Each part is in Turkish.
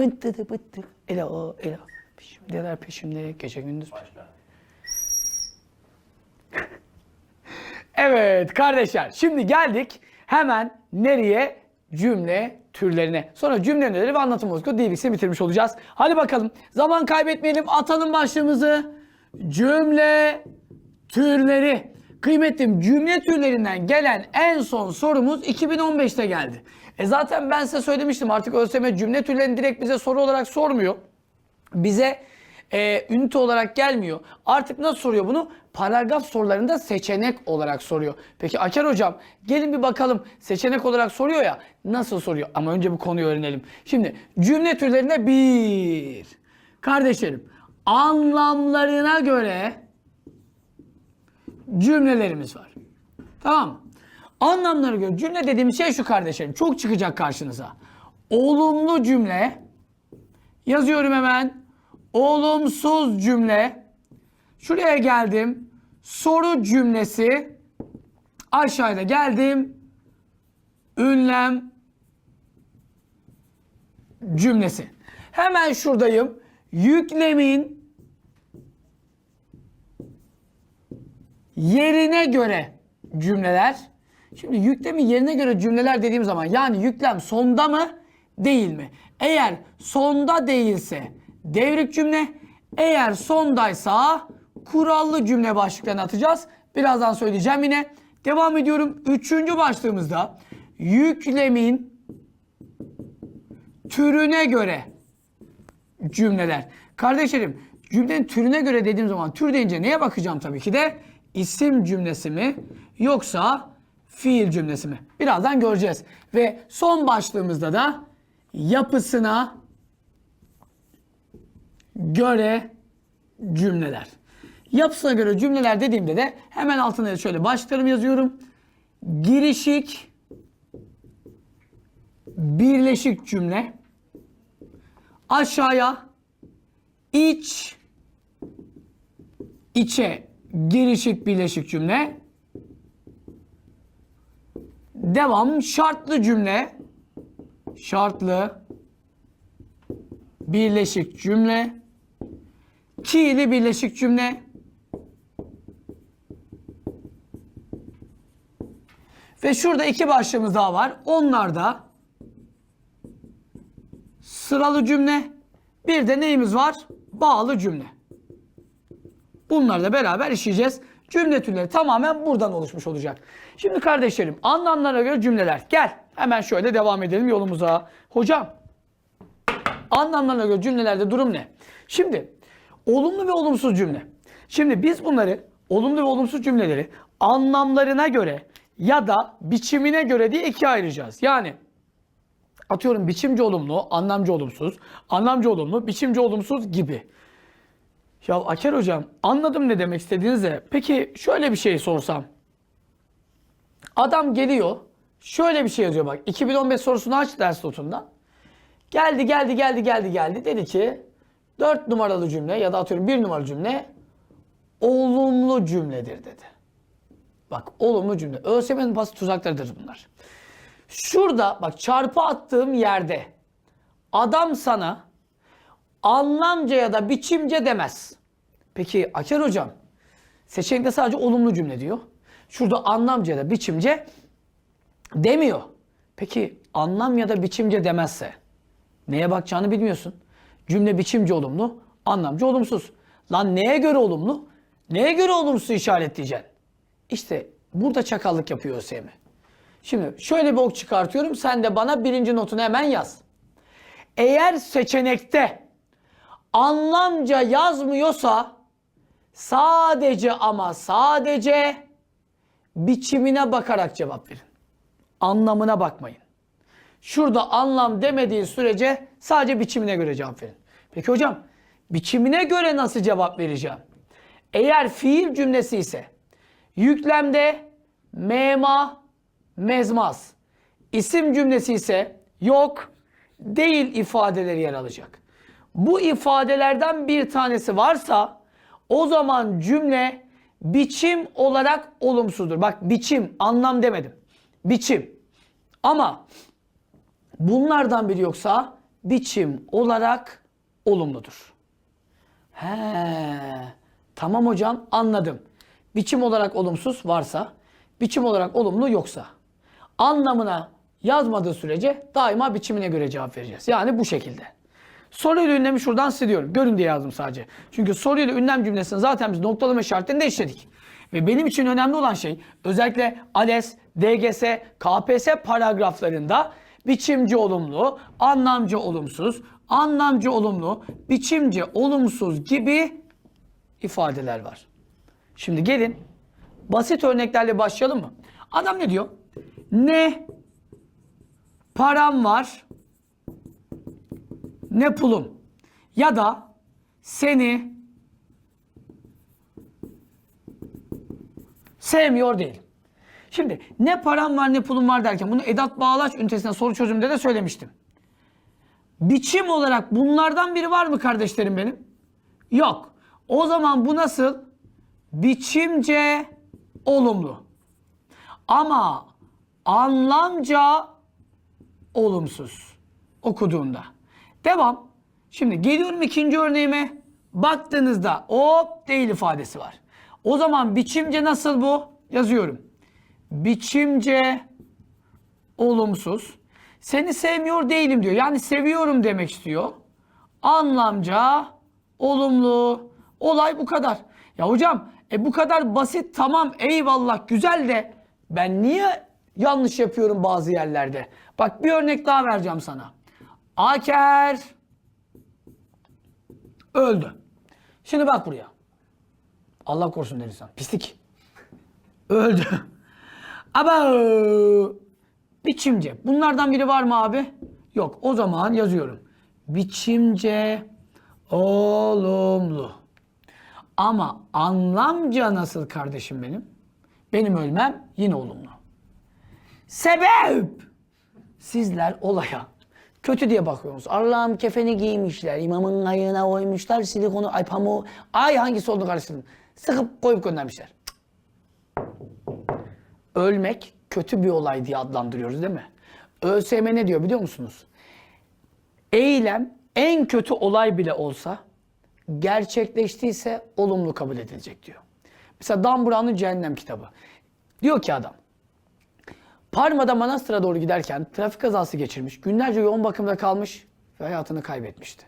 Mıntıdı bıttık. Ela ela. Peşimdeler peşimde. Gece gündüz. Başka. Evet kardeşler şimdi geldik hemen nereye? Cümle türlerine. Sonra cümle neleri ve anlatım bozukluğu DVX'i bitirmiş olacağız. Hadi bakalım zaman kaybetmeyelim atalım başlığımızı. Cümle türleri. Kıymetlim cümle türlerinden gelen en son sorumuz 2015'te geldi. E zaten ben size söylemiştim artık ÖSYM cümle türlerini direkt bize soru olarak sormuyor. Bize e, ünite olarak gelmiyor. Artık nasıl soruyor bunu? Paragraf sorularında seçenek olarak soruyor. Peki Aker hocam gelin bir bakalım seçenek olarak soruyor ya nasıl soruyor? Ama önce bu konuyu öğrenelim. Şimdi cümle türlerinde bir. Kardeşlerim anlamlarına göre cümlelerimiz var. Tamam mı? Anlamlara göre cümle dediğimiz şey şu kardeşlerim. Çok çıkacak karşınıza. Olumlu cümle. Yazıyorum hemen. Olumsuz cümle. Şuraya geldim. Soru cümlesi. Aşağıda geldim. Ünlem cümlesi. Hemen şuradayım. Yüklemin yerine göre cümleler. Şimdi yüklemin yerine göre cümleler dediğim zaman yani yüklem sonda mı değil mi? Eğer sonda değilse devrik cümle, eğer sondaysa kurallı cümle başlıklarını atacağız. Birazdan söyleyeceğim yine. Devam ediyorum. Üçüncü başlığımızda yüklemin türüne göre cümleler. Kardeşlerim cümlenin türüne göre dediğim zaman tür deyince neye bakacağım tabii ki de isim cümlesi mi yoksa fiil cümlesi mi? Birazdan göreceğiz. Ve son başlığımızda da yapısına göre cümleler. Yapısına göre cümleler dediğimde de hemen altına şöyle başlıklarımı yazıyorum. Girişik birleşik cümle aşağıya iç içe girişik birleşik cümle devam şartlı cümle şartlı birleşik cümle ki'li birleşik cümle ve şurada iki başlığımız daha var. Onlar da sıralı cümle bir de neyimiz var? Bağlı cümle. Bunlarla beraber işleyeceğiz. Cümle türleri tamamen buradan oluşmuş olacak. Şimdi kardeşlerim anlamlara göre cümleler. Gel hemen şöyle devam edelim yolumuza. Hocam anlamlarına göre cümlelerde durum ne? Şimdi olumlu ve olumsuz cümle. Şimdi biz bunları olumlu ve olumsuz cümleleri anlamlarına göre ya da biçimine göre diye ikiye ayıracağız. Yani atıyorum biçimci olumlu, anlamcı olumsuz, anlamcı olumlu, biçimci olumsuz gibi. Ya Aker hocam anladım ne demek istediğinizi de peki şöyle bir şey sorsam. Adam geliyor şöyle bir şey yazıyor bak 2015 sorusunu aç ders notundan. Geldi geldi geldi geldi geldi dedi ki 4 numaralı cümle ya da atıyorum 1 numaralı cümle olumlu cümledir dedi. Bak olumlu cümle. ÖSYM'nin basit tuzaklarıdır bunlar. Şurada bak çarpı attığım yerde adam sana anlamca ya da biçimce demez. Peki Aker hocam seçenekte sadece olumlu cümle diyor. Şurada anlamca ya da biçimce demiyor. Peki anlam ya da biçimce demezse neye bakacağını bilmiyorsun. Cümle biçimce olumlu, anlamca olumsuz. Lan neye göre olumlu? Neye göre olumsuz işaretleyeceksin? İşte burada çakallık yapıyor ÖSYM. Şimdi şöyle bir ok çıkartıyorum. Sen de bana birinci notunu hemen yaz. Eğer seçenekte anlamca yazmıyorsa sadece ama sadece biçimine bakarak cevap verin. Anlamına bakmayın. Şurada anlam demediği sürece sadece biçimine göre cevap verin. Peki hocam biçimine göre nasıl cevap vereceğim? Eğer fiil cümlesi ise yüklemde mema mezmaz. İsim cümlesi ise yok, değil ifadeleri yer alacak. Bu ifadelerden bir tanesi varsa o zaman cümle biçim olarak olumsuzdur. Bak biçim, anlam demedim. Biçim. Ama bunlardan biri yoksa biçim olarak olumludur. He, tamam hocam anladım. Biçim olarak olumsuz varsa, biçim olarak olumlu yoksa. Anlamına yazmadığı sürece daima biçimine göre cevap vereceğiz. Yani bu şekilde. Soruyla ünlemi şuradan siliyorum. Görün diye yazdım sadece. Çünkü soruyla ünlem cümlesini zaten biz noktalama işaretinde işledik. Ve benim için önemli olan şey özellikle ALES, DGS, KPSS paragraflarında biçimci olumlu, anlamcı olumsuz, anlamcı olumlu, biçimci olumsuz gibi ifadeler var. Şimdi gelin basit örneklerle başlayalım mı? Adam ne diyor? Ne param var ne pulum ya da seni sevmiyor değilim. Şimdi ne param var ne pulum var derken bunu edat bağlaç ünitesinde soru çözümünde de söylemiştim. Biçim olarak bunlardan biri var mı kardeşlerim benim? Yok. O zaman bu nasıl? Biçimce olumlu. Ama anlamca olumsuz okuduğunda. Devam. Şimdi geliyorum ikinci örneğime. Baktığınızda hop değil ifadesi var. O zaman biçimce nasıl bu? Yazıyorum. Biçimce olumsuz. Seni sevmiyor değilim diyor. Yani seviyorum demek istiyor. Anlamca olumlu. Olay bu kadar. Ya hocam e bu kadar basit tamam eyvallah güzel de ben niye yanlış yapıyorum bazı yerlerde? Bak bir örnek daha vereceğim sana. Aker öldü. Şimdi bak buraya. Allah korusun denirsen. Pislik. Öldü. Ama biçimce. Bunlardan biri var mı abi? Yok. O zaman yazıyorum. Biçimce olumlu. Ama anlamca nasıl kardeşim benim? Benim ölmem yine olumlu. Sebep! Sizler olaya kötü diye bakıyorsunuz. Allah'ım kefeni giymişler, imamın ayağına koymuşlar, silikonu, ay pamuğu, ay hangisi olduğunu karıştırdım. Sıkıp koyup göndermişler. Ölmek kötü bir olay diye adlandırıyoruz değil mi? ÖSYM ne diyor biliyor musunuz? Eylem en kötü olay bile olsa gerçekleştiyse olumlu kabul edilecek diyor. Mesela Dan Brown'un Cehennem kitabı. Diyor ki adam, Parma'da Manastır'a doğru giderken trafik kazası geçirmiş, günlerce yoğun bakımda kalmış ve hayatını kaybetmişti.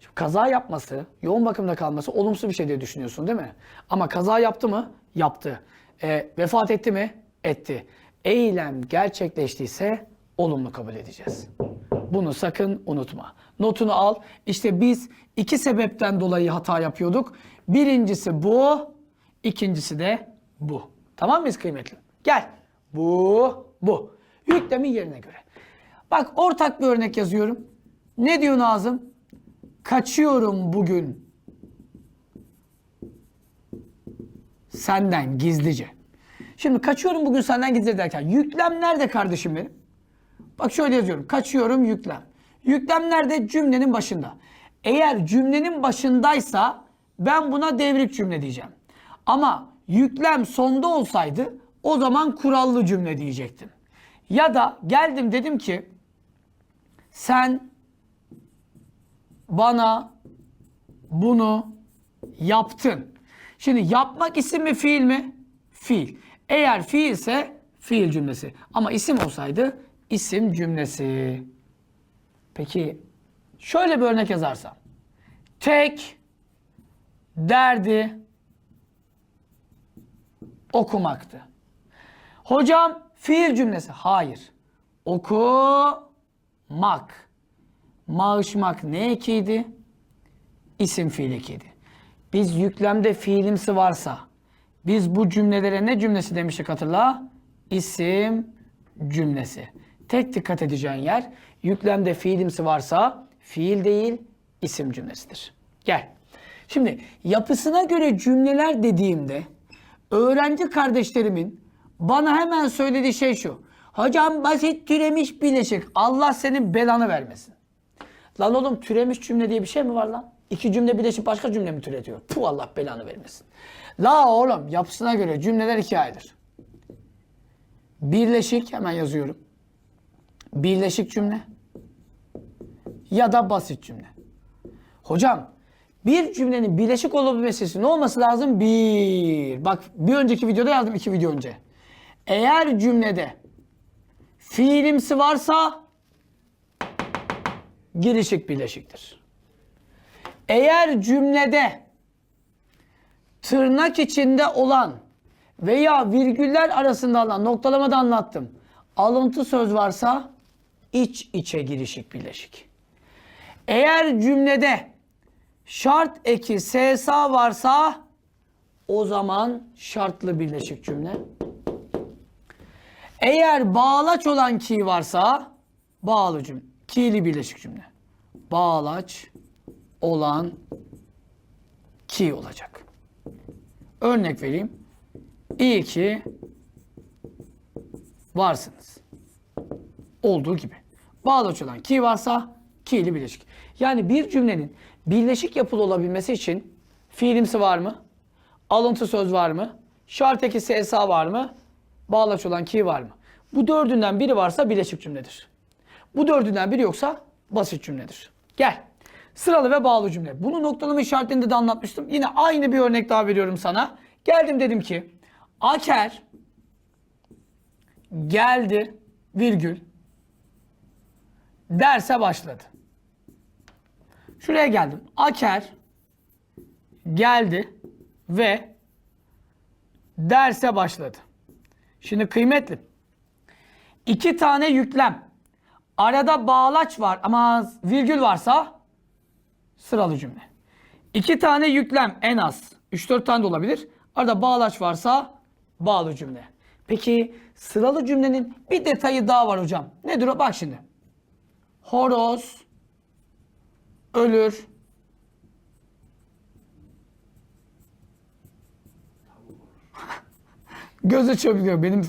Şimdi kaza yapması, yoğun bakımda kalması olumsuz bir şey diye düşünüyorsun değil mi? Ama kaza yaptı mı? Yaptı. E, vefat etti mi? Etti. Eylem gerçekleştiyse olumlu kabul edeceğiz. Bunu sakın unutma. Notunu al. İşte biz iki sebepten dolayı hata yapıyorduk. Birincisi bu, ikincisi de bu. Tamam mıyız kıymetli? Gel. Bu, bu. Yüklemin yerine göre. Bak ortak bir örnek yazıyorum. Ne diyor Nazım? Kaçıyorum bugün senden gizlice. Şimdi kaçıyorum bugün senden gizlice derken yüklem nerede kardeşim benim? Bak şöyle yazıyorum. Kaçıyorum yüklem. Yüklem nerede? Cümlenin başında. Eğer cümlenin başındaysa ben buna devrik cümle diyeceğim. Ama yüklem sonda olsaydı o zaman kurallı cümle diyecektim. Ya da geldim dedim ki sen bana bunu yaptın. Şimdi yapmak isim mi fiil mi? Fiil. Eğer fiilse fiil cümlesi. Ama isim olsaydı isim cümlesi. Peki şöyle bir örnek yazarsam. Tek derdi okumaktı. Hocam fiil cümlesi. Hayır. Okumak. Mağışmak ne ekiydi? İsim fiil ekiydi. Biz yüklemde fiilimsi varsa biz bu cümlelere ne cümlesi demiştik hatırla? İsim cümlesi. Tek dikkat edeceğin yer yüklemde fiilimsi varsa fiil değil isim cümlesidir. Gel. Şimdi yapısına göre cümleler dediğimde öğrenci kardeşlerimin bana hemen söylediği şey şu. Hocam basit türemiş bileşik. Allah senin belanı vermesin. Lan oğlum türemiş cümle diye bir şey mi var lan? İki cümle birleşip başka cümle mi türetiyor? Puh Allah belanı vermesin. La oğlum yapısına göre cümleler iki aydır. Birleşik hemen yazıyorum. Birleşik cümle. ya da basit cümle. Hocam bir cümlenin birleşik olabilmesi ne olması lazım? Bir. Bak bir önceki videoda yazdım iki video önce. Eğer cümlede fiilimsi varsa girişik birleşiktir. Eğer cümlede tırnak içinde olan veya virgüller arasında alan noktalamada anlattım. Alıntı söz varsa iç içe girişik birleşik. Eğer cümlede şart eki SSA varsa o zaman şartlı birleşik cümle. Eğer bağlaç olan ki varsa bağlı cümle. Ki'li birleşik cümle. Bağlaç olan ki olacak. Örnek vereyim. İyi ki varsınız. Olduğu gibi. Bağlaç olan ki varsa ki'li birleşik. Yani bir cümlenin birleşik yapılı olabilmesi için fiilimsi var mı? Alıntı söz var mı? Şart eki SSA var mı? Bağlaç olan ki var mı? Bu dördünden biri varsa birleşik cümledir. Bu dördünden biri yoksa basit cümledir. Gel. Sıralı ve bağlı cümle. Bunu noktalama işaretlerinde de anlatmıştım. Yine aynı bir örnek daha veriyorum sana. Geldim dedim ki Aker geldi virgül derse başladı. Şuraya geldim. Aker geldi ve derse başladı. Şimdi kıymetli. İki tane yüklem. Arada bağlaç var ama virgül varsa sıralı cümle. İki tane yüklem en az. 3-4 tane de olabilir. Arada bağlaç varsa bağlı cümle. Peki sıralı cümlenin bir detayı daha var hocam. Nedir o? Bak şimdi. Horoz ölür. Gözü çöplüyor. Benim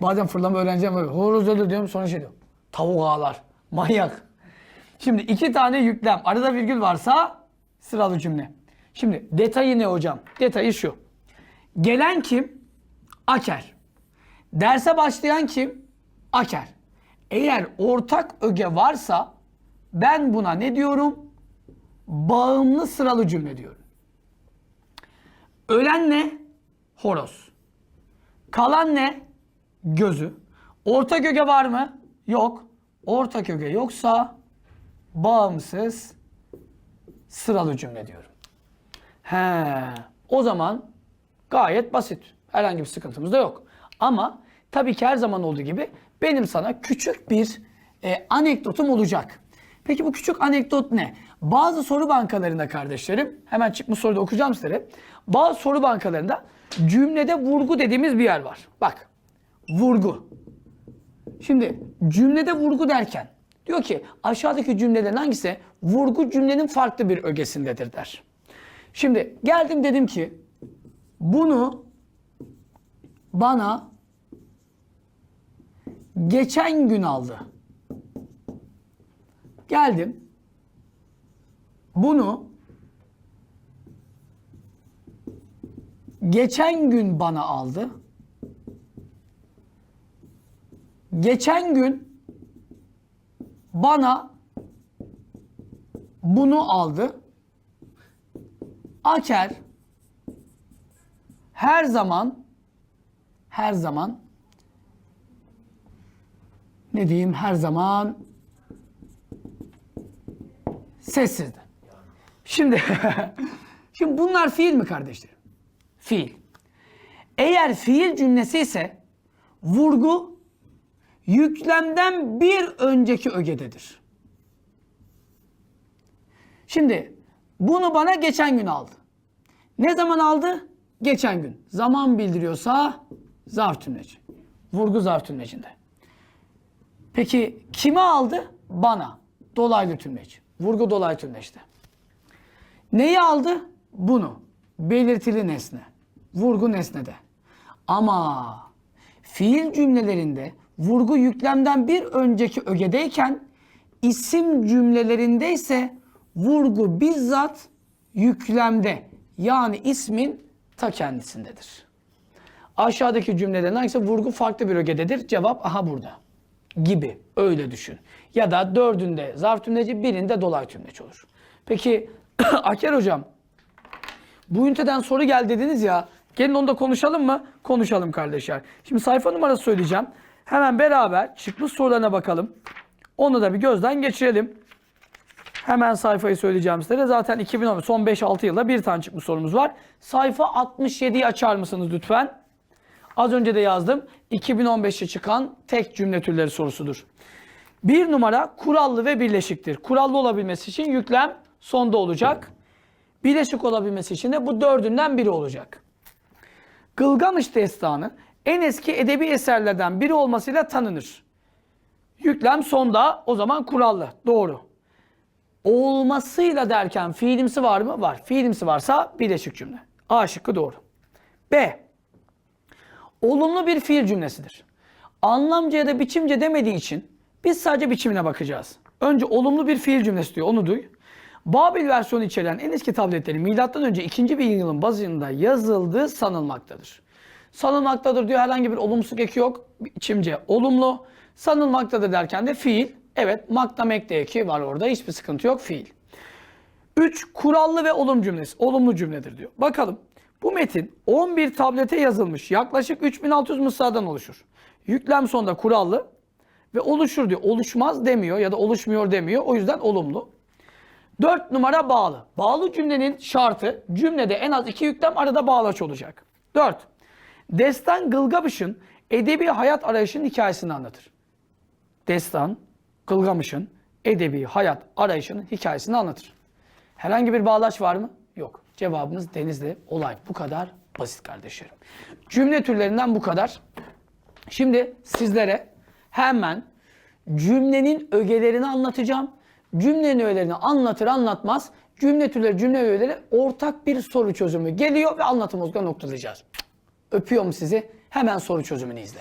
bazen fırlama öğrencim. Horoz ölür diyorum sonra şey diyor. Tavuk ağlar. Manyak. Şimdi iki tane yüklem. Arada virgül varsa sıralı cümle. Şimdi detayı ne hocam? Detayı şu. Gelen kim? Aker. Derse başlayan kim? Aker. Eğer ortak öge varsa ben buna ne diyorum? Bağımlı sıralı cümle diyorum. Ölen ne? Horoz. Kalan ne? Gözü. Ortak öge var mı? Yok. Ortak öge yoksa bağımsız sıralı cümle diyorum. He, o zaman gayet basit. Herhangi bir sıkıntımız da yok. Ama tabii ki her zaman olduğu gibi benim sana küçük bir e, anekdotum olacak. Peki bu küçük anekdot ne? Bazı soru bankalarında kardeşlerim, hemen çıkmış soruda okuyacağım sizlere. Bazı soru bankalarında cümlede vurgu dediğimiz bir yer var. Bak, vurgu. Şimdi cümlede vurgu derken diyor ki aşağıdaki cümlelerin hangisi vurgu cümlenin farklı bir ögesindedir der. Şimdi geldim dedim ki bunu bana geçen gün aldı. Geldim. Bunu geçen gün bana aldı. Geçen gün bana bunu aldı. Aker her zaman her zaman ne diyeyim her zaman sessizdi. Şimdi şimdi bunlar fiil mi kardeşlerim? Fiil. Eğer fiil cümlesi ise vurgu yüklemden bir önceki ögededir. Şimdi bunu bana geçen gün aldı. Ne zaman aldı? Geçen gün. Zaman bildiriyorsa zarf tümleci. Vurgu zarf tümlecinde. Peki kime aldı? Bana. Dolaylı tümleci. Vurgu dolaylı tümleçte. Neyi aldı? Bunu. Belirtili nesne. Vurgu nesnede. Ama fiil cümlelerinde vurgu yüklemden bir önceki ögedeyken isim cümlelerinde ise vurgu bizzat yüklemde yani ismin ta kendisindedir. Aşağıdaki cümlelerin hangisi vurgu farklı bir ögededir? Cevap aha burada. gibi. Öyle düşün. Ya da dördünde zarf tümleci, birinde dolay tümleç olur. Peki Aker hocam bu üniteden soru geldi dediniz ya. Gelin onu da konuşalım mı? Konuşalım kardeşler. Şimdi sayfa numarası söyleyeceğim. Hemen beraber çıkmış sorularına bakalım. Onu da bir gözden geçirelim. Hemen sayfayı söyleyeceğim size. Zaten 2010 son 5-6 yılda bir tane çıkmış sorumuz var. Sayfa 67'yi açar mısınız lütfen? Az önce de yazdım. 2015'te çıkan tek cümle türleri sorusudur. Bir numara kurallı ve birleşiktir. Kurallı olabilmesi için yüklem sonda olacak. Birleşik olabilmesi için de bu dördünden biri olacak. Gılgamış Destanı en eski edebi eserlerden biri olmasıyla tanınır. Yüklem sonda o zaman kurallı. Doğru. Olmasıyla derken fiilimsi var mı? Var. Fiilimsi varsa birleşik cümle. A şıkkı doğru. B. Olumlu bir fiil cümlesidir. Anlamca ya da biçimce demediği için biz sadece biçimine bakacağız. Önce olumlu bir fiil cümlesi diyor. Onu duy. Babil versiyonu içeren en eski tabletlerin M.Ö. 2. bin yılın bazında yazıldığı sanılmaktadır. Sanılmaktadır diyor herhangi bir olumsuzluk eki yok. Biçimce olumlu. Sanılmaktadır derken de fiil. Evet makta mekte eki var orada. Hiçbir sıkıntı yok fiil. 3. Kurallı ve olum cümlesi. Olumlu cümledir diyor. Bakalım. Bu metin 11 tablete yazılmış. Yaklaşık 3600 mısradan oluşur. Yüklem sonunda kurallı ve oluşur diyor. Oluşmaz demiyor ya da oluşmuyor demiyor. O yüzden olumlu. 4 numara bağlı. Bağlı cümlenin şartı cümlede en az iki yüklem arada bağlaç olacak. 4. Destan Gılgamış'ın edebi hayat arayışının hikayesini anlatır. Destan Gılgamış'ın edebi hayat arayışının hikayesini anlatır. Herhangi bir bağlaç var mı? Yok. Cevabımız Denizli. Olay bu kadar basit kardeşlerim. Cümle türlerinden bu kadar. Şimdi sizlere hemen cümlenin ögelerini anlatacağım. Cümlenin ögelerini anlatır anlatmaz cümle türleri, cümle ögeleri ortak bir soru çözümü geliyor ve anlatımımızda noktalayacağız. Öpüyorum sizi. Hemen soru çözümünü izle.